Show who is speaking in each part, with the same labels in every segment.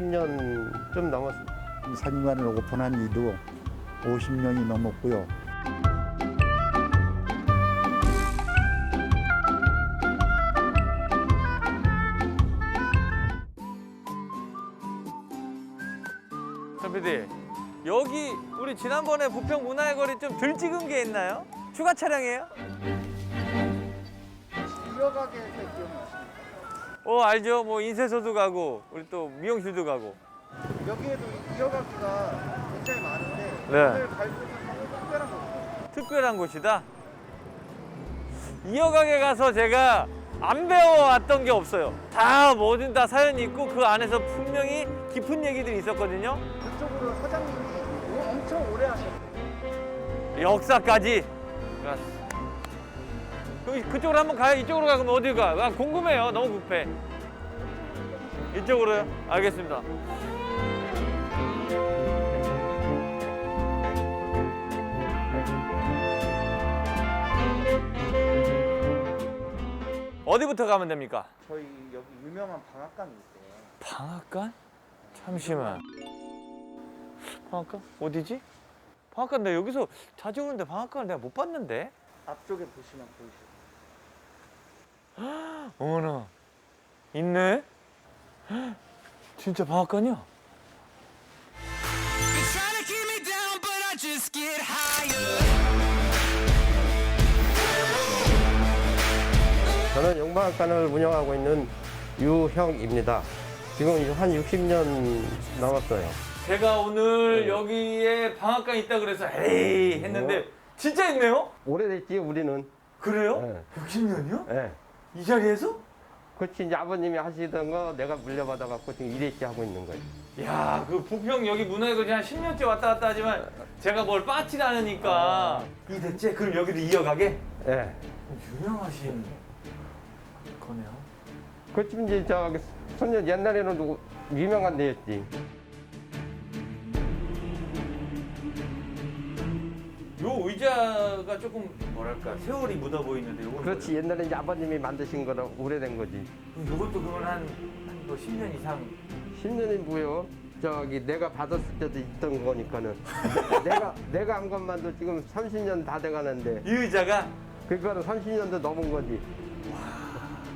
Speaker 1: 60년 좀 넘었습니다.
Speaker 2: 사진관을 오픈한 이도 50년이 넘었고요.
Speaker 3: 선배님 여기 우리 지난번에 부평 문화의 거리 좀 덜 찍은 게 있나요? 추가 촬영이에요?
Speaker 2: 이어가게에서 기억나십니까?
Speaker 3: 어 알죠 뭐 인쇄소도 가고 우리 또 미용실도 가고
Speaker 2: 여기에도 이어가기가 굉장히 많은데
Speaker 3: 네.
Speaker 2: 오늘 갈 곳은 특별한 곳이에요.
Speaker 3: 특별한 곳이다 이어가게 가서 제가 안 배워왔던 게 없어요 다 뭐든 다 사연이 있고 그 안에서 분명히 깊은 얘기들이 있었거든요
Speaker 2: 그쪽으로 사장님이 엄청 오래 하셨어요.
Speaker 3: 역사까지 그 럼 그쪽으로 한번 가요 이쪽으로 가 그럼 어딜 가? 나 궁금해요 너무 급해 이쪽으로요? 알겠습니다 어디부터 가면 됩니까?
Speaker 2: 저희 여기 유명한 방앗간이 있어요.
Speaker 3: 방앗간? 잠시만. 방앗간? 어디지? 방앗간 나 여기서 자주 오는데 방앗간을 내가 못 봤는데?
Speaker 2: 앞쪽에 보시면 보이시죠?
Speaker 3: 어머나. 있네? 진짜 방앗간이야?
Speaker 1: 저는 용방학관을 운영하고 있는 유형입니다. 지금 한 60년 넘었어요.
Speaker 3: 제가 오늘
Speaker 1: 네.
Speaker 3: 여기에 방앗간 있다 그래서 에이 했는데
Speaker 1: 뭐?
Speaker 3: 진짜 있네요?
Speaker 1: 오래됐지 우리는.
Speaker 3: 그래요?
Speaker 1: 네.
Speaker 3: 60년이요?
Speaker 1: 예.
Speaker 3: 이 자리에서?
Speaker 1: 그렇지 이제 아버님이 하시던 거 내가 물려받아 갖고 지금 이래지 하고 있는 거예요.
Speaker 3: 야, 그 부평 여기 문화에 거지 한 10년째 왔다 갔다 하지만 제가 뭘 빠질 않으니까 이 대체 그럼 여기를 이어가게?
Speaker 1: 예.
Speaker 3: 유명하신 거네요.
Speaker 1: 그렇지 이제 저기 손녀 옛날에는 누구 유명한 데였지.
Speaker 3: 의자가 조금 뭐랄까 세월이 묻어 보이는데 요건
Speaker 1: 그렇지 옛날에 이제 아버님이 만드신 거라 오래된 거지.
Speaker 3: 뭐예요? 그럼 요것도 그러면 한뭐 10년 이상
Speaker 1: 10년이 뭐요? 저기 내가 받았을 때도 있던 거니까는 내가 내가 한 것만도 지금 30년 다 돼가는데
Speaker 3: 이 의자가
Speaker 1: 그거는 30년도 넘은 거지.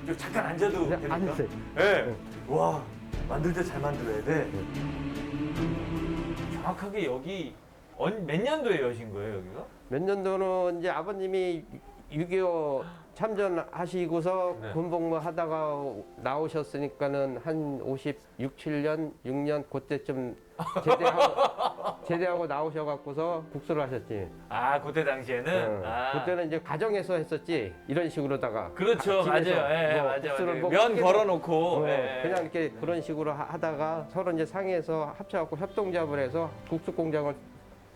Speaker 3: 저 잠깐 앉아도
Speaker 1: 네,
Speaker 3: 됩니까?
Speaker 1: 앉으세요.
Speaker 3: 네. 와 만들 때 잘 만들어야 돼. 정확하게 여기 언, 몇 년도에 여신 거예요 여기가?
Speaker 1: 몇 년도는 이제 아버님이 6.25 참전하시고서
Speaker 3: 네.
Speaker 1: 군복무 하다가 나오셨으니까는 한 56, 7년, 6년 그때쯤 제대하고 제대하고 나오셔갖고서 국수를 하셨지.
Speaker 3: 아 그때 당시에는
Speaker 1: 응.
Speaker 3: 아.
Speaker 1: 그때는 이제 가정에서 했었지 이런 식으로다가
Speaker 3: 그렇죠
Speaker 1: 집에서
Speaker 3: 맞아요 예,
Speaker 1: 뭐
Speaker 3: 맞아요,
Speaker 1: 국수를
Speaker 3: 맞아요. 뭐면
Speaker 1: 깨서-
Speaker 3: 걸어놓고
Speaker 1: 어,
Speaker 3: 예.
Speaker 1: 그냥 이렇게 그런 식으로 하- 하다가 서로 이제 상해서 합쳐갖고 협동조합을 해서 국수 공장을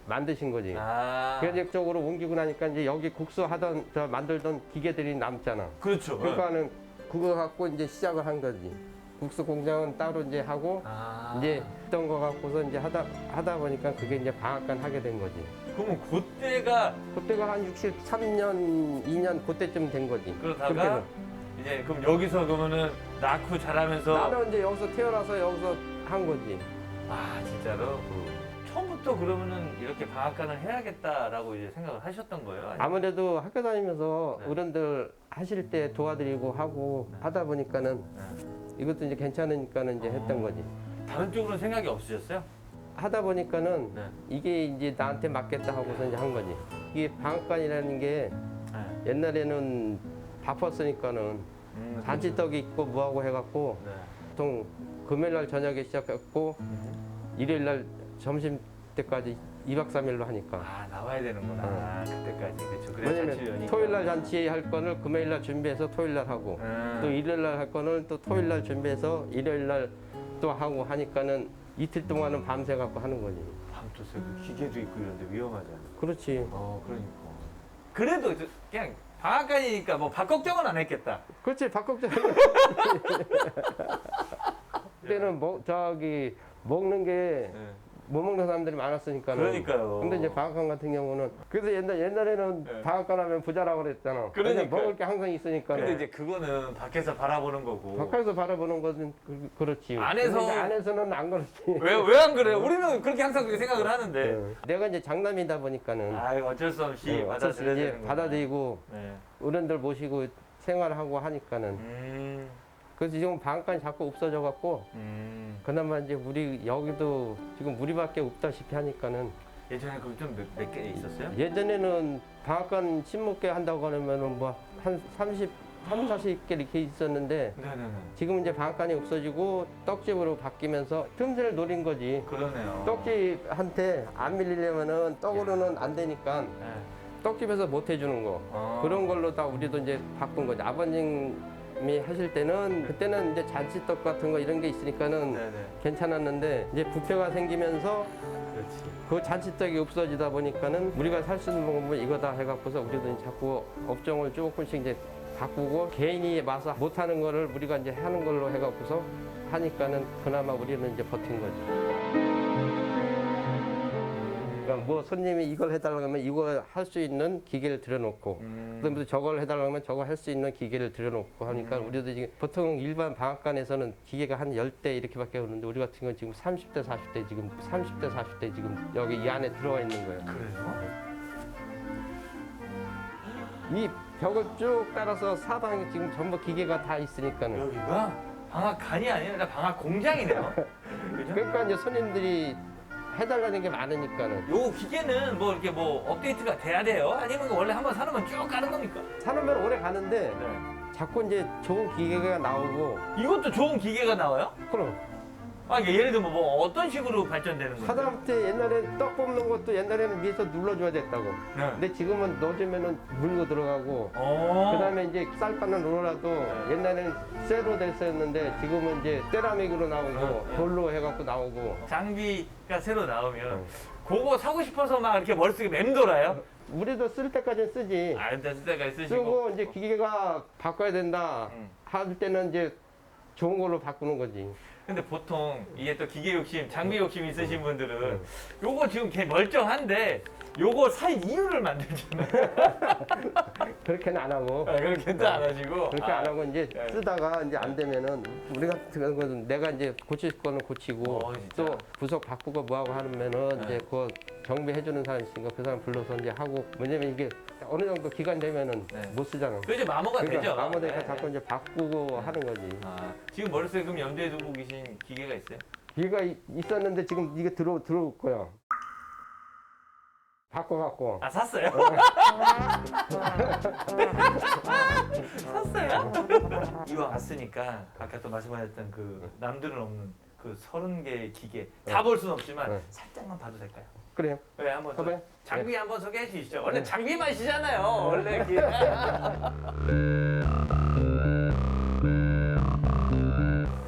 Speaker 1: 만드신 거지.
Speaker 3: 아
Speaker 1: 그래서 이쪽으로 옮기고 나니까 이제 여기 국수 하던 저 만들던 기계들이 남잖아.
Speaker 3: 그렇죠
Speaker 1: 그러니까는 그거 갖고 이제 시작을 한 거지. 국수 공장은 따로 이제 하고
Speaker 3: 아.
Speaker 1: 이제 있던 거 갖고서 이제 하다 하다 보니까 그게 이제 방앗간 하게 된 거지.
Speaker 3: 그러면 그때가
Speaker 1: 그때가 한 63년, 2년 그때쯤 된 거지.
Speaker 3: 그러다가
Speaker 1: 그렇게는.
Speaker 3: 이제 그럼 여기서 그러면은 낳고 자라면서
Speaker 1: 나는 이제 여기서 태어나서 여기서 한 거지.
Speaker 3: 아 진짜로 처 음부터 그러면은 이렇게 방앗간을 해야겠다라고 이제 생각을 하셨던 거예요? 아니면-
Speaker 1: 아무래도 학교 다니면서
Speaker 3: 네.
Speaker 1: 어른들 하실 때 도와드리고 하고 하다 보니까는
Speaker 3: 네.
Speaker 1: 이것도 이제 괜찮으니까는 이제 했던 거지.
Speaker 3: 다른 쪽으로는 생각이 없으셨어요?
Speaker 1: 하다 보니까는
Speaker 3: 네.
Speaker 1: 이게 이제 나한테 맞겠다 하고서 이제 한 거지. 이게 방앗간이라는 게
Speaker 3: 네.
Speaker 1: 옛날에는 바빴으니까는
Speaker 3: 음,
Speaker 1: 잔치떡이 있고 뭐하고 해갖고
Speaker 3: 네.
Speaker 1: 보통 금요일 날 저녁에 시작했고 일요일 날 점심 때까지 2박 3일로 하니까.
Speaker 3: 아 나와야 되는구나 아, 그때까지 그렇죠 그래
Speaker 1: 왜냐면. 토요일 날 잔치 할 거를 금요일 날 준비해서 토요일 날 하고
Speaker 3: 음.
Speaker 1: 또 일요일 날 할 거는 또 토요일 날 준비해서 일요일 날 또 하고 하니까는 이틀 동안은 밤새 갖고 하는 거지.
Speaker 3: 밤도 새고 기계도 있고 이런데 위험하잖아
Speaker 1: 그렇지.
Speaker 3: 어 그러니까 그래도 저- 그냥 방앗간이니까 뭐 밥 걱정은 안 했겠다
Speaker 1: 그렇지. 박걱정. 그때는 뭐 저기 먹는 게
Speaker 3: 네.
Speaker 1: 못 먹는 사람들이 많았으니까는.
Speaker 3: 그러니까요.
Speaker 1: 근데 이제 방앗간 같은 경우는 그래서 옛날 옛날에는
Speaker 3: 네.
Speaker 1: 방앗간 하면 부자라고 그랬잖아.
Speaker 3: 그러니까요.
Speaker 1: 왜냐면 먹을 게 항상 있으니까.
Speaker 3: 근데 이제 그거는 밖에서 바라보는 거고.
Speaker 1: 바깥에서 바라보는 것은 그, 그렇지.
Speaker 3: 안에서-
Speaker 1: 근데 안에서는 안 그렇지.
Speaker 3: 왜 왜 안 그래요? 우리는 그렇게 항상 그렇게 생각을 하는데.
Speaker 1: 네. 내가 이제 장남이다 보니까는
Speaker 3: 아 어쩔 수 없이
Speaker 1: 어, 어쩔 수
Speaker 3: 받아들여야
Speaker 1: 이제
Speaker 3: 되는 거.
Speaker 1: 받아들이고
Speaker 3: 네.
Speaker 1: 어른들 모시고 생활하고 하니까는
Speaker 3: 음.
Speaker 1: 그래서 지금 방앗간이 자꾸 없어져 갖고
Speaker 3: 음.
Speaker 1: 그나마 이제 우리 여기도 지금 우리밖에 없다시피 하니까는
Speaker 3: 예전에 그거 좀몇 개 있었어요?
Speaker 1: 예전에는 방앗간 신목계 한다고 하면은 뭐 한 30, 3, 40개 이렇게 있었는데
Speaker 3: 네네네.
Speaker 1: 지금 이제 방앗간이 없어지고 떡집으로 바뀌면서 틈새를 노린 거지.
Speaker 3: 그러네요.
Speaker 1: 떡집한테 안 밀리려면은 떡으로는 안 되니까
Speaker 3: 네.
Speaker 1: 떡집에서 못 해주는 거.
Speaker 3: 어.
Speaker 1: 그런 걸로 다 우리도 이제 바꾼 거지. 아버님 이 하실 때는 그때는 이제 잔치떡 같은 거 이런 게 있으니까는
Speaker 3: 네네.
Speaker 1: 괜찮았는데 이제 부패가 생기면서
Speaker 3: 그렇지.
Speaker 1: 그 잔치떡이 없어지다 보니까는 우리가 살 수 있는 방법은 이거다 해갖고서 우리도 이제 자꾸 업종을 조금씩 이제 바꾸고 개인이 와서 못하는 거를 우리가 이제 하는 걸로 해갖고서 하니까는 그나마 우리는 이제 버틴 거지. 그러니까 뭐 손님이 이걸 해달라고 하면 이거 할 수 있는 기계를 들여놓고
Speaker 3: 음.
Speaker 1: 그다음에 저걸 해달라고 하면 저거 할 수 있는 기계를 들여놓고 하니까 우리도 지금 보통 일반 방앗간에서는 기계가 한 10대 이렇게밖에 없는데 우리 같은 경우는 지금 30대 40대 지금 30대 40대 지금 여기 이 안에 들어와 있는 거예요.
Speaker 3: 그래요?
Speaker 1: 이 벽을 쭉 따라서 사방에 지금 전부 기계가 다 있으니까는
Speaker 3: 여기가 방학간이 아니라 방학 공장이네요. 그죠?
Speaker 1: 그러니까 이제 손님들이 해달라는 게 많으니까는
Speaker 3: 요 기계는 뭐 이렇게 뭐 업데이트가 돼야 돼요? 아니면 원래 한번 사놓으면 쭉 가는 겁니까?
Speaker 1: 사놓으면 오래 가는데
Speaker 3: 네.
Speaker 1: 자꾸 이제 좋은 기계가 나오고
Speaker 3: 이것도 좋은 기계가 나와요?
Speaker 1: 그럼
Speaker 3: 아, 이게 예를 들면 뭐 어떤 식으로 발전되는 거예요?
Speaker 1: 사장한테 옛날에 떡 뽑는 것도 옛날에는 위에서 눌러줘야 됐다고
Speaker 3: 네.
Speaker 1: 근데 지금은 넣어주면은 물고 들어가고
Speaker 3: 어.
Speaker 1: 그다음에 이제 쌀바늘 롤라도
Speaker 3: 네.
Speaker 1: 옛날에는 쇠로 됐었는데 지금은 이제 세라믹으로 나오고
Speaker 3: 네.
Speaker 1: 돌로 해갖고 나오고
Speaker 3: 장비가 새로 나오면
Speaker 1: 어.
Speaker 3: 그거 사고 싶어서 막 이렇게 머릿속에 맴돌아요?
Speaker 1: 우리도 쓸 때까지는 쓰지
Speaker 3: 아, 일단 쓰다가 쓰시고.
Speaker 1: 쓰고 이제 기계가 바꿔야 된다
Speaker 3: 음.
Speaker 1: 할 때는 이제 좋은 걸로 바꾸는 거지
Speaker 3: 근데 보통 이게 또 기계 욕심, 장비 욕심 있으신 분들은
Speaker 1: 네.
Speaker 3: 요거 지금 개 멀쩡한데 요거 살 이유를 만들잖아요.
Speaker 1: 그렇게는 안 하고
Speaker 3: 아, 그렇게도 안 하시고.
Speaker 1: 그렇게
Speaker 3: 아,
Speaker 1: 안 하고 이제
Speaker 3: 예.
Speaker 1: 쓰다가 이제 안 되면은 우리 같은 거는 내가 이제 고칠 거는 고치고
Speaker 3: 어, 진짜?
Speaker 1: 또 부속 바꾸고 뭐하고 하면은
Speaker 3: 네.
Speaker 1: 이제 그거 정비해 주는 사람 있으니까 그 사람 불러서 이제 하고 왜냐면 이게 어느 정도 기간 되면은
Speaker 3: 네.
Speaker 1: 못 쓰잖아.
Speaker 3: 그게 마모가 되죠.
Speaker 1: 그러니까 아무데나
Speaker 3: 네,
Speaker 1: 자꾸
Speaker 3: 네.
Speaker 1: 이제 바꾸고 하는 거지.
Speaker 3: 아, 지금 머릿속에 그럼 염두에 두고 계신 기계가 있어요?
Speaker 1: 기가 이- 있었는데 지금 이게 들어 들어올 거야. 바꿔갖고.
Speaker 3: 아, 샀어요? 샀어요? 이왕 왔으니까 아까 또 말씀하셨던 그 남들은 없는 그 서른 개의 기계 다 볼 수는 없지만
Speaker 1: 네.
Speaker 3: 살짝만 봐도 될까요?
Speaker 1: 그래요.
Speaker 3: 왜 한번 더
Speaker 1: 그래.
Speaker 3: 장비 한번 소개해 주시죠. 원래
Speaker 1: 네.
Speaker 3: 장비 맛이잖아요. 원래 기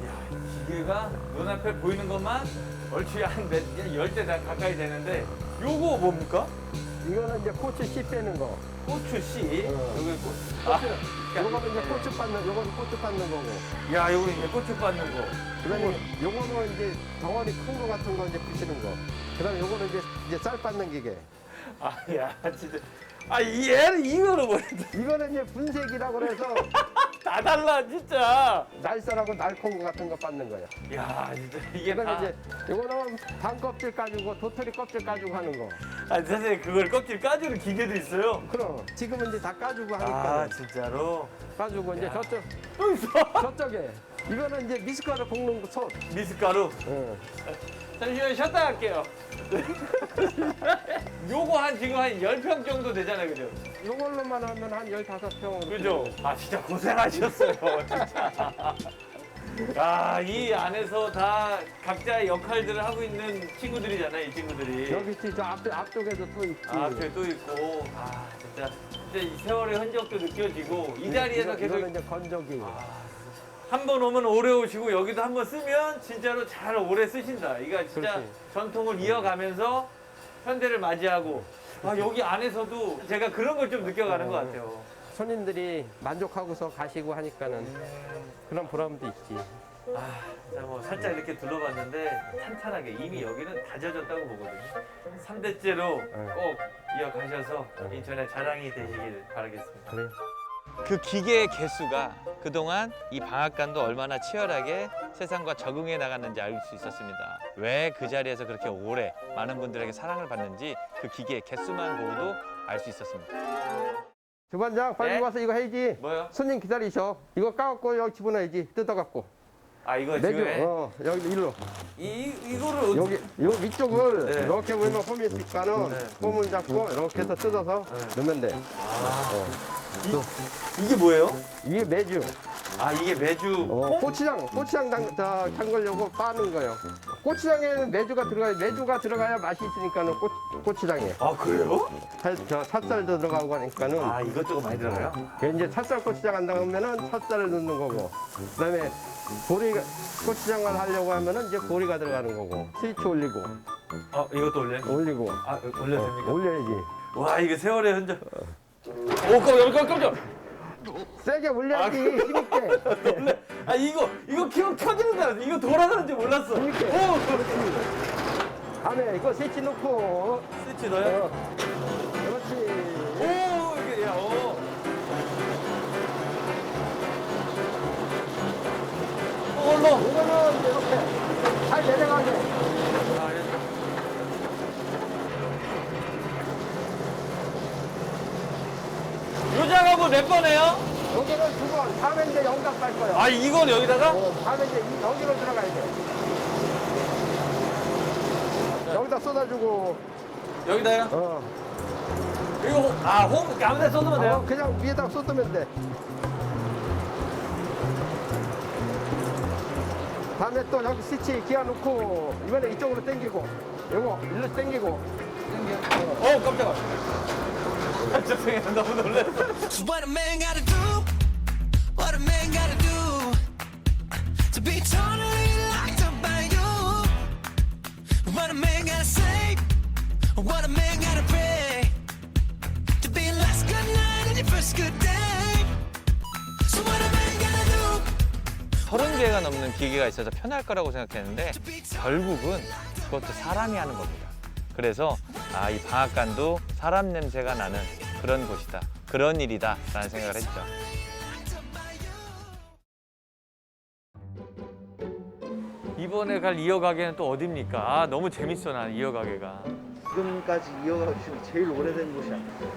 Speaker 3: 야, 기계가 눈앞에 보이는 것만 얼추 한열대 다 가까이 되는데 요거 뭡니까?
Speaker 1: 이거는 이제 고추 씨 빼는 거.
Speaker 3: 고추 씨.
Speaker 1: 어.
Speaker 3: 여기 고, 아,
Speaker 1: 요거는 이제 고추 빻는, 요거는 고추 빻는 거고.
Speaker 3: 야, 요거 이제 고추 빻는 거.
Speaker 1: 그다음에 요거는 이제 덩어리 큰 거 같은 거 이제 붙이는 거. 그다음에 요거는 이제 이제 쌀 빻는 기계.
Speaker 3: 아, 야, 진짜. 아, 이 얘는 이거를 뭐
Speaker 1: 이거는 이제 분쇄기라고 그래서
Speaker 3: 다 달라, 진짜.
Speaker 1: 날쌀하고 날콩 같은 거 빻는 거예요.
Speaker 3: 야, 진짜 이게 다.
Speaker 1: 그다음에 이제 요거는 반 껍질 까주고 도토리 껍질 까주고 하는 거.
Speaker 3: 아, 선생님 그걸 껍질 까주는 기계도 있어요.
Speaker 1: 그럼 지금은 이제 다 까주고 하니까
Speaker 3: 아, 진짜로.
Speaker 1: 까주고 이제
Speaker 3: 야.
Speaker 1: 저쪽. 저쪽에 이거는 이제 미숫가루 볶는 거 솥.
Speaker 3: 미숫가루.
Speaker 1: 응.
Speaker 3: 잠시만 쉬었다 갈게요. 요거 한 지금 한 10평 정도 되잖아요, 그죠?
Speaker 1: 요걸로만 하면 한 15평.
Speaker 3: 그죠? 아, 진짜 고생하셨어요, 진짜. 아, 이 안에서 다 각자의 역할들을 하고 있는 친구들이잖아요, 이 친구들이.
Speaker 1: 여기 저 앞에, 앞쪽에도 또 있지.
Speaker 3: 아, 또 있고. 아, 진짜. 진짜 이 세월의 흔적도 느껴지고, 이 자리에서
Speaker 1: 이거-
Speaker 3: 계속 아.
Speaker 1: 이거는 이제 건조기.
Speaker 3: 한 번 오면 오래 오시고 여기도 한 번 쓰면 진짜로 잘 오래 쓰신다. 이거 진짜
Speaker 1: 그렇지.
Speaker 3: 전통을 이어가면서 현대를 맞이하고 아, 여기 안에서도 제가 그런 걸 좀 느껴가는 것 같아요.
Speaker 1: 손님들이 만족하고서 가시고 하니까는 그런 보람도 있지.
Speaker 3: 자, 뭐 살짝 이렇게 둘러봤는데 탄탄하게 이미 여기는 다져졌다고 보거든요. 3대째로 꼭 이어가셔서 인천의 자랑이 되시길 바라겠습니다.
Speaker 1: 그래.
Speaker 4: 그 기계의 개수가 그동안 이 방앗간도 얼마나 치열하게 세상과 적응해 나갔는지 알 수 있었습니다. 왜 그 자리에서 그렇게 오래 많은 분들에게 사랑을 받는지 그 기계의 개수만 보고도 알 수 있었습니다.
Speaker 1: 주반장 빨리
Speaker 3: 네?
Speaker 1: 와서 이거 해야지.
Speaker 3: 뭐요?
Speaker 1: 손님 기다리셔. 이거 까갖고 여기 집어넣어야지. 뜯어갖고.
Speaker 3: 아 이거
Speaker 1: 내주.
Speaker 3: 지금
Speaker 1: 어 여기 일로.
Speaker 3: 이 이거를
Speaker 1: 여기 요 위쪽을
Speaker 3: 네.
Speaker 1: 이렇게 보면 홈이 있으니까는
Speaker 3: 네.
Speaker 1: 홈을 잡고 이렇게 해서 뜯어서 넣으면 돼.
Speaker 3: 이게 뭐예요?
Speaker 1: 이게 매주.
Speaker 3: 아 이게 매주
Speaker 1: 어, 고추장, 고추장 담, 저, 담그려고 빠는 거예요. 고추장에는 매주가 들어가야, 매주가 들어가야 맛이 있으니까는 고, 고추장에.
Speaker 3: 아 그래요?
Speaker 1: 살, 저, 찹쌀도 들어가고 하니까는.
Speaker 3: 아 이것저것 많이 들어가요?
Speaker 1: 그 이제 찹쌀 고추장 한다 하면은 찹쌀을 넣는 거고. 그 다음에 보리 고추장을 하려고 하면은 이제 보리가 들어가는 거고. 스위치 올리고,
Speaker 3: 어 이것도 올려?
Speaker 1: 올리고.
Speaker 3: 아 올려도 됩니까?
Speaker 1: 올려야지.
Speaker 3: 와 이게 세월의 흔적. 오 깜짝 깜짝.
Speaker 1: 세게 올려야지, 힘있게.
Speaker 3: 놀래. 아 이거 이거 켜 켜지는 줄 알았어. 이거 돌아가는 줄 몰랐어. 오
Speaker 1: 이렇게. 다음에 이거 스위치 넣고.
Speaker 3: 스위치 넣어요?
Speaker 1: 어. 그렇지.
Speaker 3: 오 이게 야 오. 어, 올라.
Speaker 1: 이거는 이렇게 잘 내려가게.
Speaker 3: 요장하고 몇 번해요?
Speaker 1: 여기는 두 번, 다음에 이제 영감 갈 거야.
Speaker 3: 아 이건 여기다가?
Speaker 1: 어, 다음에 이제 이- 여기로 들어가야 돼. 여기다 쏟아주고,
Speaker 3: 여기다요?
Speaker 1: 어,
Speaker 3: 이거 호- 아 홈, 아무 데나 쏟으면
Speaker 1: 어,
Speaker 3: 돼요?
Speaker 1: 그냥 위에다 쏟으면 돼. 다음에 또 여기 스위치 기어 놓고, 이번에 이쪽으로 당기고, 요거 일로 당기고,
Speaker 3: 어 깜짝아. 아, 죄송해요 너무 놀랐어.
Speaker 5: What a man gotta do, what a man gotta do to be totally locked up by you. What a man gotta say, what a man gotta pray to be last good night and your first good day. So what a man gotta do
Speaker 4: 서른 개가 넘는 기계가 있어서 편할 거라고 생각했는데 결국은 그것도 사람이 하는 겁니다. 그래서 아, 이 방앗간도 사람 냄새가 나는 그런 곳이다. 그런 일이다 라는 생각을 했죠.
Speaker 3: 이번에 갈 이어가게는 또 어딥니까? 아 너무 재밌어 난 이어가게가.
Speaker 2: 지금까지 이어가시는 제일 오래된 곳이 아니에요.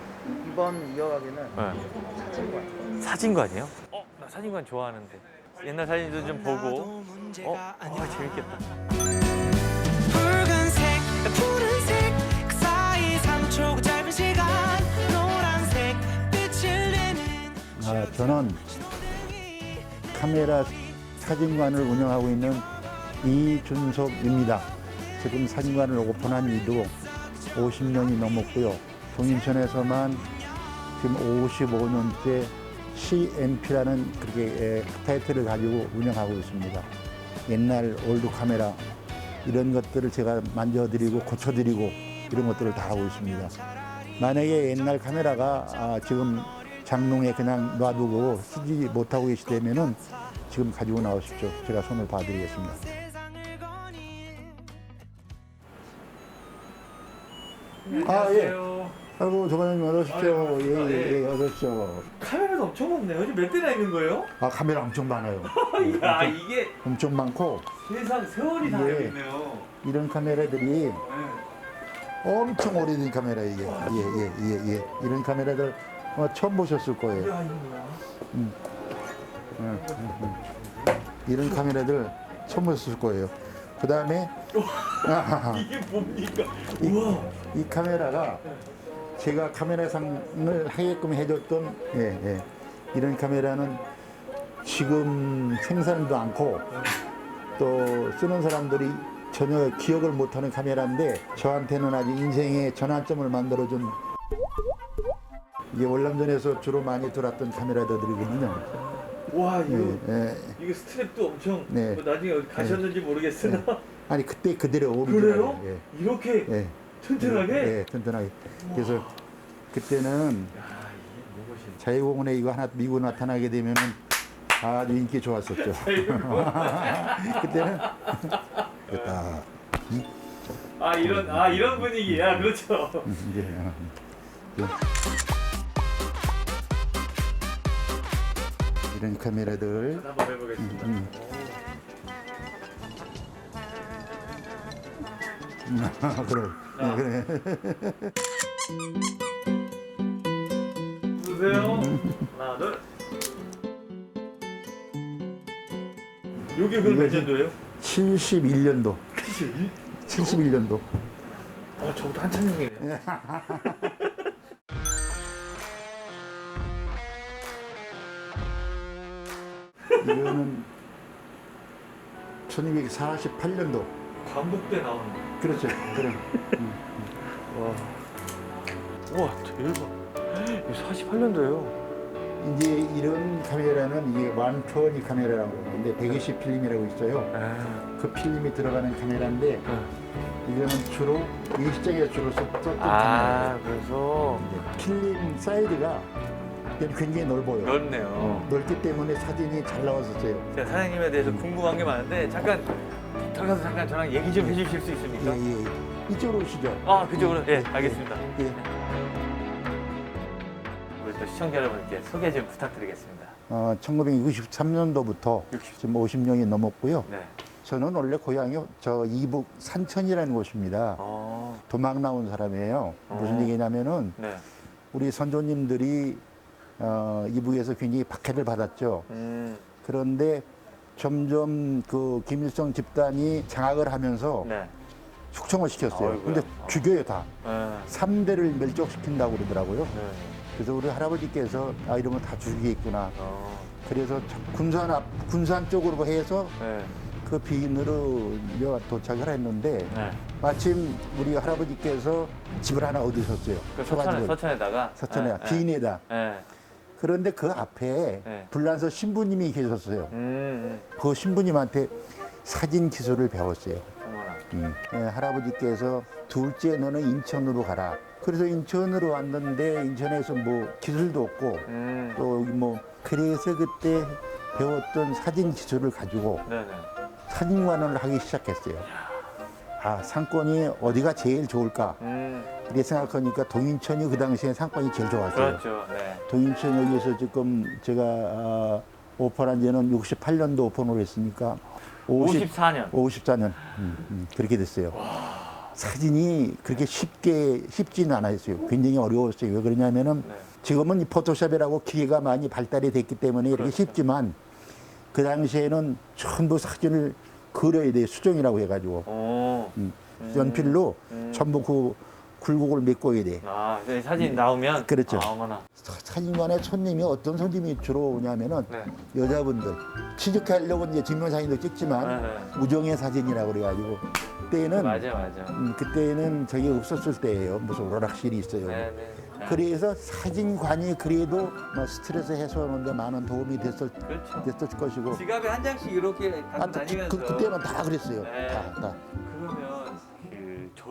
Speaker 2: 이번 이어가기는
Speaker 3: 네.
Speaker 2: 사진관.
Speaker 3: 사진관이요? 어, 나 사진관 좋아하는데. 옛날 사진도 좀 보고. 어, 아, 재밌겠다.
Speaker 5: 붉은색,
Speaker 6: 아, 저는 카메라 사진관을 운영하고 있는 이준석입니다. 지금 사진관을 오픈한 지도 50년이 넘었고요. 동인천에서만 지금 55년째 CNP라는 그렇게 에, 타이틀을 가지고 운영하고 있습니다. 옛날 올드 카메라 이런 것들을 제가 만져드리고 고쳐드리고 이런 것들을 다 하고 있습니다. 만약에 옛날 카메라가 아, 지금 장롱에 그냥 놔두고 쓰지 못하고 계시다면은 지금 가지고 나오십시오. 제가 손을 봐드리겠습니다. 아, 예.
Speaker 3: 안녕하세요.
Speaker 6: 아이고, 조관장님 어서 오십시오.
Speaker 3: 아유,
Speaker 6: 예,
Speaker 3: 반갑습니다.
Speaker 6: 예, 예, 어서 오십시오.
Speaker 3: 카메라도 엄청 많네요. 지금 몇 대나 있는 거예요?
Speaker 6: 아, 카메라 엄청 많아요.
Speaker 3: 야, 이게
Speaker 6: 엄청 많고,
Speaker 3: 세상 세월이 다
Speaker 6: 예.
Speaker 3: 여기 있네요.
Speaker 6: 이런 카메라들이
Speaker 3: 네.
Speaker 6: 엄청 오래된 카메라, 이게. 예, 예, 예, 예. 이런 카메라들 어, 처음 보셨을 거예요.
Speaker 3: 뭐야?
Speaker 6: 음, 음, 음. 이런 카메라들 처음 보셨을 거예요. 그 다음에,
Speaker 3: 이게 뭡니까? 우와.
Speaker 6: 이 카메라가 제가 카메라상을 하게끔 해줬던 예, 예. 이런 카메라는 지금 생산도 않고 또 쓰는 사람들이 전혀 기억을 못하는 카메라인데 저한테는 아주 인생의 전환점을 만들어준 이게 월남전에서 주로 많이 돌았던 카메라들이거든요.
Speaker 3: 와,
Speaker 6: 예,
Speaker 3: 이거
Speaker 6: 예.
Speaker 3: 이거 스트랩도 엄청
Speaker 6: 네.
Speaker 3: 뭐 나중에 어디 가셨는지 모르겠으나
Speaker 6: 아니 그때 그대로 오리지널.
Speaker 3: 그래요?
Speaker 6: 예,
Speaker 3: 이렇게
Speaker 6: 예.
Speaker 3: 튼튼하게?
Speaker 6: 예, 튼튼하게. 그래서 그때는
Speaker 3: 야, 이게 무엇이
Speaker 6: 자유공원에 이거 하나 미고 나타나게 되면은 아주 인기 좋았었죠. 그때는
Speaker 3: 딱아 이런 아 이런 분위기야 그렇죠.
Speaker 6: 이제 어, 이런 카메라들
Speaker 3: 한번 해보겠습니다.
Speaker 6: 음. 그래
Speaker 3: 아.
Speaker 6: 그래
Speaker 3: 보세요. 하나 둘. 요게 그럼 몇 년도예요?
Speaker 6: 71년도 71년도
Speaker 3: 어 저보다 한참 형이네요.
Speaker 6: 이거는 1248년도
Speaker 3: 광복대 나오는 거.
Speaker 6: 그렇죠 그래
Speaker 3: 우와 대박. 이거 48년도예요.
Speaker 6: 이제 이런 카메라는 이게 완투어니 카메라라고 하는데 120 필름이라고 있어요.
Speaker 3: 아,
Speaker 6: 그 필름이 들어가는 카메라인데 이거는 주로 일시적에 주로 썼던
Speaker 3: 아
Speaker 6: 카메라예요.
Speaker 3: 그래서
Speaker 6: 필름 사이즈가 굉장히 넓어요.
Speaker 3: 넓네요.
Speaker 6: 넓기 때문에 사진이 잘 나왔었어요.
Speaker 3: 제가 사장님에 대해서 궁금한 게 많은데 잠깐 들어가서 잠깐 저랑 얘기 좀 해주실 수 있습니까?
Speaker 6: 예, 예. 이쪽으로 오시죠.
Speaker 3: 아 그쪽으로 예 알겠습니다.
Speaker 6: 예.
Speaker 3: 우리 또 시청자 여러분께 소개 좀 부탁드리겠습니다.
Speaker 6: 어, 1963년도부터 지금 50년이 넘었고요.
Speaker 3: 네.
Speaker 6: 저는 원래 고향이 저 이북 산천이라는 곳입니다.
Speaker 3: 어.
Speaker 6: 도망 나온 사람이에요. 무슨
Speaker 3: 어.
Speaker 6: 얘기냐면은
Speaker 3: 네.
Speaker 6: 우리 선조님들이 어, 이북에서 굉장히 박해를 받았죠.
Speaker 3: 음.
Speaker 6: 그런데 점점 그 김일성 집단이 장악을 하면서
Speaker 3: 네.
Speaker 6: 숙청을 시켰어요.
Speaker 3: 아이고야.
Speaker 6: 근데
Speaker 3: 어.
Speaker 6: 죽여요 다.
Speaker 3: 네.
Speaker 6: 삼대를 멸족시킨다고 그러더라고요.
Speaker 3: 네.
Speaker 6: 그래서 우리 할아버지께서 아 이러면 다 죽이겠구나.
Speaker 3: 어.
Speaker 6: 그래서 군산 앞 군산 쪽으로 해서
Speaker 3: 네.
Speaker 6: 그 비인으로 도착을 했는데
Speaker 3: 네.
Speaker 6: 마침 우리 할아버지께서 집을 하나 얻으셨어요.
Speaker 3: 그 서천에. 서천에다가
Speaker 6: 서천에
Speaker 3: 네.
Speaker 6: 비인에다.
Speaker 3: 네.
Speaker 6: 그런데 그 앞에
Speaker 3: 네.
Speaker 6: 불란서 신부님이 계셨어요.
Speaker 3: 음.
Speaker 6: 그 신부님한테 사진 기술을 배웠어요.
Speaker 3: 어머나.
Speaker 6: 음. 예, 할아버지께서 둘째 너는 인천으로 가라. 그래서 인천으로 왔는데 인천에서 뭐 기술도 없고
Speaker 3: 음.
Speaker 6: 또 여기 뭐 그래서 그때 배웠던 사진 기술을 가지고
Speaker 3: 네네.
Speaker 6: 사진관을 하기 시작했어요. 아 상권이 어디가 제일 좋을까?
Speaker 3: 음.
Speaker 6: 이렇게 생각하니까 동인천이 그 당시에 상권이 제일 좋았어요.
Speaker 3: 그렇죠. 네.
Speaker 6: 동인천 여기에서 지금 제가 아, 오픈한 지는 68년도 오픈을 했으니까 50,
Speaker 3: 54년.
Speaker 6: 54년 음, 음, 그렇게 됐어요. 사진이 그렇게 쉽게 쉽지는 않았어요. 굉장히 어려웠어요. 왜 그러냐면은
Speaker 3: 네.
Speaker 6: 지금은 이 포토샵이라고 기계가 많이 발달이 됐기 때문에 이렇게
Speaker 3: 그렇죠.
Speaker 6: 쉽지만 그 당시에는 전부 사진을 그려야 돼 수정이라고 해가지고
Speaker 3: 오.
Speaker 6: 음, 연필로
Speaker 3: 음.
Speaker 6: 전부 그 굴곡을 메꿔야 돼.
Speaker 3: 아, 이 사진 나오면
Speaker 6: 그렇죠.
Speaker 3: 아, 어머나.
Speaker 6: 사- 사진관에 손님이 어떤 손님이 주로 오냐면은
Speaker 3: 네.
Speaker 6: 여자분들 취직하려고 이제 증명사진도 찍지만
Speaker 3: 네, 네.
Speaker 6: 우정의 사진이라고 그래가지고 그때는
Speaker 3: 맞아, 맞아.
Speaker 6: 음, 그때는 저게 없었을 때예요. 무슨 오락실이 있어요.
Speaker 3: 네, 네.
Speaker 6: 그래서 사진관이 그래도 뭐 스트레스 해소하는데 많은 도움이 됐을,
Speaker 3: 그렇죠.
Speaker 6: 됐을 것이고
Speaker 3: 지갑에 한 장씩 이렇게 갖고
Speaker 6: 아, 그,
Speaker 3: 다니면서
Speaker 6: 그, 그때는 다 그랬어요.
Speaker 3: 네.
Speaker 6: 다, 다.
Speaker 3: 그러면 그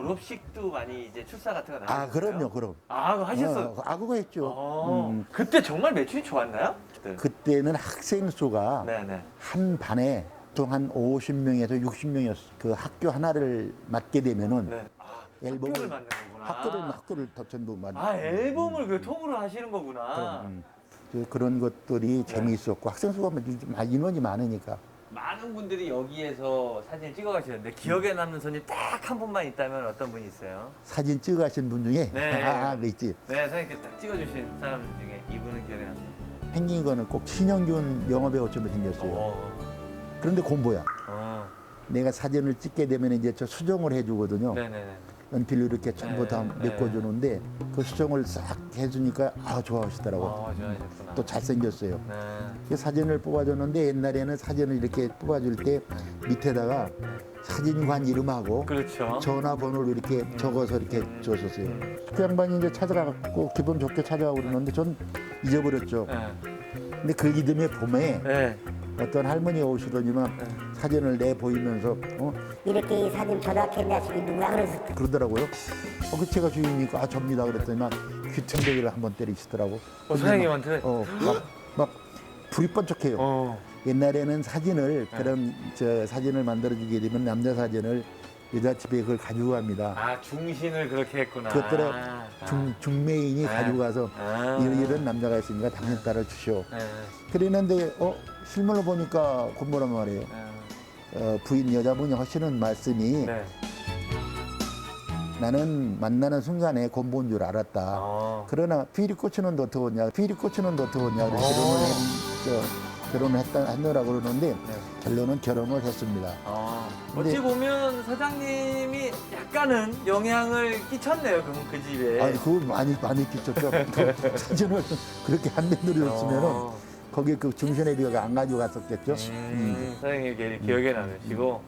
Speaker 3: 졸업식도 많이 이제 출사 같은
Speaker 6: 거아
Speaker 3: 나왔어요?
Speaker 6: 그럼요, 그럼.
Speaker 3: 아, 그거 하셨어.
Speaker 6: 어, 아 그거 했죠.
Speaker 3: 어.
Speaker 6: 음,
Speaker 3: 그때 정말 매출이 좋았나요? 네.
Speaker 6: 그때는 학생 수가
Speaker 3: 네, 네.
Speaker 6: 한 반에 보통 한 50명에서 60명이었어. 그 학교 하나를 맡게 되면은
Speaker 3: 네. 아,
Speaker 6: 앨범을
Speaker 3: 학교를 만든 거구나.
Speaker 6: 학교를 학교를 더 전부 맡.
Speaker 3: 아, 앨범을 그 통으로 하시는 거구나.
Speaker 6: 음. 그- 그런 것들이 재미있었고 학생 수가 인원이 많으니까
Speaker 3: 많은 분들이 여기에서 사진 찍어 가시는데 기억에 남는 손님 딱 한 분만 있다면 어떤 분이 있어요?
Speaker 6: 사진 찍어 가신 분 중에
Speaker 3: 네.
Speaker 6: 아, 그 있지.
Speaker 3: 네, 사장님께 딱 찍어주신 사람 중에 이분은 기억에 남는.
Speaker 6: 생긴 거는 꼭 신영균 영화배우처럼 생겼어요.
Speaker 3: 어.
Speaker 6: 그런데 공보야.
Speaker 3: 어.
Speaker 6: 내가 사진을 찍게 되면 이제 저 수정을 해주거든요.
Speaker 3: 네네네.
Speaker 6: 연필로 이렇게 전부 다
Speaker 3: 네,
Speaker 6: 메꿔주는데 그 수정을 싹 해주니까 아 좋아하시더라고.
Speaker 3: 어, 좋아하셨구나.
Speaker 6: 또 잘생겼어요.
Speaker 3: 네.
Speaker 6: 그 사진을 뽑아줬는데 옛날에는 사진을 이렇게 뽑아줄 때 밑에다가 사진관 이름하고
Speaker 3: 그렇죠.
Speaker 6: 전화번호를 이렇게 적어서 이렇게 줬었어요. 그 양반이 이제 찾아가고 기분 좋게 찾아가고 그러는데 전 잊어버렸죠.
Speaker 3: 네.
Speaker 6: 근데 그 이듬해 봄에
Speaker 3: 네.
Speaker 6: 어떤 할머니가 오시더니만 사진을 내 보이면서 어?
Speaker 7: 이렇게 이 사진 전화했냐 저기 누구야 그래서
Speaker 6: 그러더라고요. 어, 그 제가 주인이니까 아 접니다 그랬더니만 귀퉁대기를 한번 때리시더라고.
Speaker 3: 어, 사장님한테?
Speaker 6: 어, 막, 막 불이 번쩍해요.
Speaker 3: 어.
Speaker 6: 옛날에는 사진을 그런 저 사진을 만들어 주게 되면 남자 사진을 여자 집에 그걸 가지고 갑니다.
Speaker 3: 아 중신을 그렇게 했구나.
Speaker 6: 그것들을
Speaker 3: 아.
Speaker 6: 중, 중매인이
Speaker 3: 아.
Speaker 6: 가지고 가서
Speaker 3: 아.
Speaker 6: 이런, 이런 남자가 있으니까 당신 딸을 주시오.
Speaker 3: 네.
Speaker 6: 그랬는데 어 실물로 보니까 곤보란 말이에요.
Speaker 3: 네.
Speaker 6: 어, 부인 여자분이 하시는 말씀이
Speaker 3: 네.
Speaker 6: 나는 만나는 순간에 곤보인 줄 알았다.
Speaker 3: 어.
Speaker 6: 그러나 피리 꽂히는 도 어떠냐, 피리 꽂히는 도 어떠냐, 그래서
Speaker 3: 어.
Speaker 6: 결혼을 했, 저, 결혼을 했다 했노라고 그러는데
Speaker 3: 네.
Speaker 6: 결론은 결혼을 했습니다.
Speaker 3: 어.
Speaker 6: 근데-
Speaker 3: 어찌 보면 사장님이 약간은 영향을 끼쳤네요. 그, 그 집에.
Speaker 6: 아니 그거 많이 많이 끼쳤죠. 그 사진을 그렇게 한 밴드를 줬으면은
Speaker 3: 어.
Speaker 6: 거기 그 중신의 비가 안 가지고 갔었겠죠.
Speaker 3: 음, 사장님 이렇게 기억에 남으시고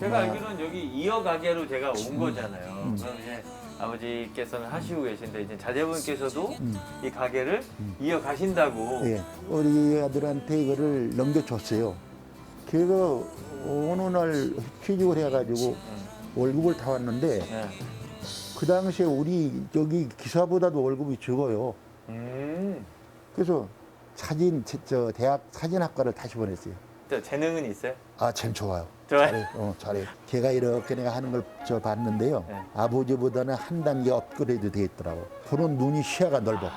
Speaker 3: 제가
Speaker 6: 음.
Speaker 3: 알기로는 여기 이어 가게로 제가 온 거잖아요.
Speaker 6: 음.
Speaker 3: 그럼 이제 아버지께서는 하시고 계신데 이제 자제분께서도
Speaker 6: 음.
Speaker 3: 이 가게를 이어 가신다고.
Speaker 6: 예, 우리 아들한테 이거를 넘겨줬어요. 걔가 어느 날 취직을 해가지고 월급을 다 왔는데
Speaker 3: 네.
Speaker 6: 그 당시에 우리 여기 기사보다도 월급이 적어요.
Speaker 3: 음.
Speaker 6: 그래서 사진 저- 저 대학 사진학과를 다시 보냈어요.
Speaker 3: 저 재능은 있어요?
Speaker 6: 아, 참 좋아요.
Speaker 3: 좋아요?
Speaker 6: 잘해, 어, 잘해. 걔가 이렇게 내가 하는 걸 저 봤는데요.
Speaker 3: 네.
Speaker 6: 아버지보다는 한 단계 업그레이드 돼 있더라고. 보는 눈이 시야가 넓어.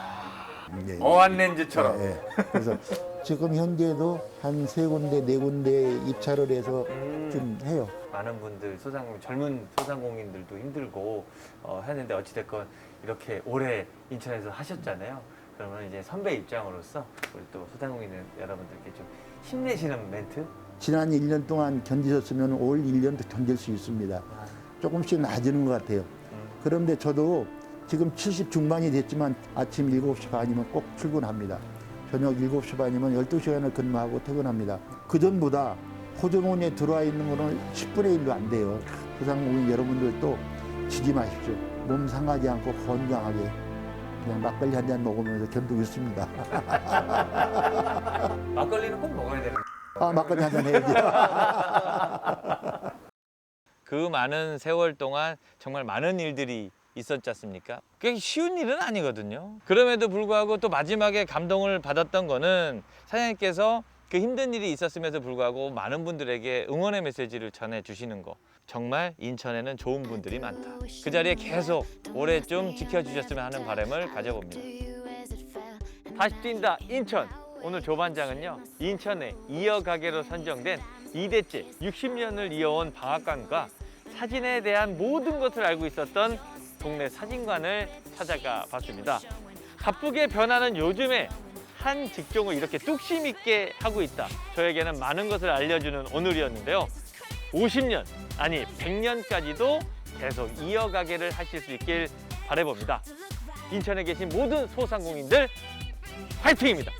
Speaker 6: 예, 예.
Speaker 3: 어안 렌즈처럼.
Speaker 6: 예, 예. 그래서 지금 현재도 한 세 군데, 네 군데 입찰을 해서
Speaker 3: 음.
Speaker 6: 좀 해요.
Speaker 3: 많은 분들 소상공 젊은 소상공인들도 힘들고 어, 했는데 어찌됐건 이렇게 오래 인천에서 하셨잖아요. 그러면 이제 선배 입장으로서 우리 또 소상공인 여러분들께 좀 힘내시는 멘트.
Speaker 6: 지난 1년 동안 견디셨으면 올 1년도 견딜 수 있습니다. 조금씩 나아지는 것 같아요. 그런데 저도 지금 70 중반이 됐지만 아침 7시 반이면 꼭 출근합니다. 저녁 7시 반이면 12시간을 근무하고 퇴근합니다. 그전보다 호주문에 들어와 있는 거는 10분의 1도 안 돼요. 소상공인 여러분들도 지지 마십시오. 몸 상하지 않고 건강하게 그냥 막걸리 한 잔 먹으면서 견디고 있습니다.
Speaker 3: 막걸리는 꼭 먹어야 되는.
Speaker 6: 아, 막걸리 한 잔 해야지.
Speaker 3: 그 많은 세월 동안 정말 많은 일들이 있었지 않습니까? 그게 쉬운 일은 아니거든요. 그럼에도 불구하고 또 마지막에 감동을 받았던 거는 사장님께서 그 힘든 일이 있었음에도 불구하고 많은 분들에게 응원의 메시지를 전해 주시는 거. 정말 인천에는 좋은 분들이 많다. 그 자리에 계속 오래 좀 지켜주셨으면 하는 바람을 가져봅니다. 다시 뛴다 인천. 오늘 조반장은요 인천의 이어가게로 선정된 2대째 60년을 이어온 방앗간과 사진에 대한 모든 것을 알고 있었던 동네 사진관을 찾아가 봤습니다. 바쁘게 변하는 요즘에 한 직종을 이렇게 뚝심 있게 하고 있다. 저에게는 많은 것을 알려주는 오늘이었는데요. 50년 아니 100년까지도 계속 이어가게를 하실 수 있길 바라봅니다. 인천에 계신 모든 소상공인들 화이팅입니다.